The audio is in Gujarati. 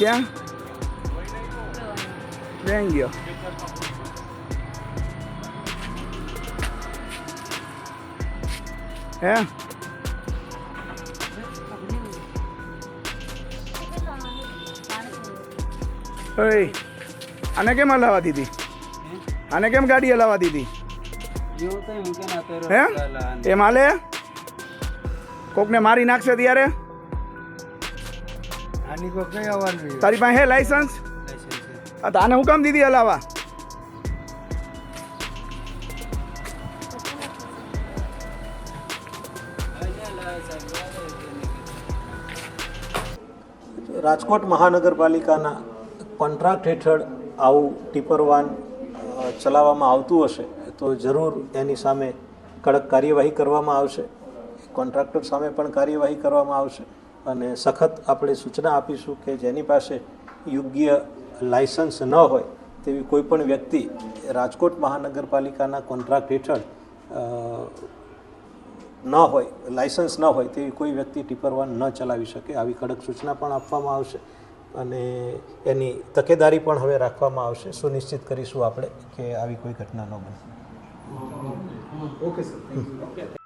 ક્યાં બેન ગયો હે ઓય આને કેમ હલાવા દીધી આને કેમ ગાડી હલાવા દીધી હે એમ હાલે કોકને મારી નાખશે ત્યારે તારી પાસે હે લાયસન્સ આ તો આને હું કામ દીધી હલાવા? રાજકોટ મહાનગરપાલિકાના કોન્ટ્રાક્ટ હેઠળ આવું ટીપર વાન ચલાવવામાં આવતું હશે તો જરૂર એની સામે કડક કાર્યવાહી કરવામાં આવશે. કોન્ટ્રાક્ટર સામે પણ કાર્યવાહી કરવામાં આવશે. અને સખત આપણે સૂચના આપીશું કે જેની પાસે યોગ્ય લાયસન્સ ન હોય તેવી કોઈ પણ વ્યક્તિ રાજકોટ મહાનગરપાલિકાના કોન્ટ્રાક્ટ હેઠળ ન હોય લાયસન્સ ન હોય તેવી કોઈ વ્યક્તિ ટીપર વાન ન ચલાવી શકે આવી કડક સૂચના પણ આપવામાં આવશે અને એની તકેદારી પણ હવે રાખવામાં આવશે. સુનિશ્ચિત કરીશું આપણે કે આવી કોઈ ઘટના ન બને. Okay sir.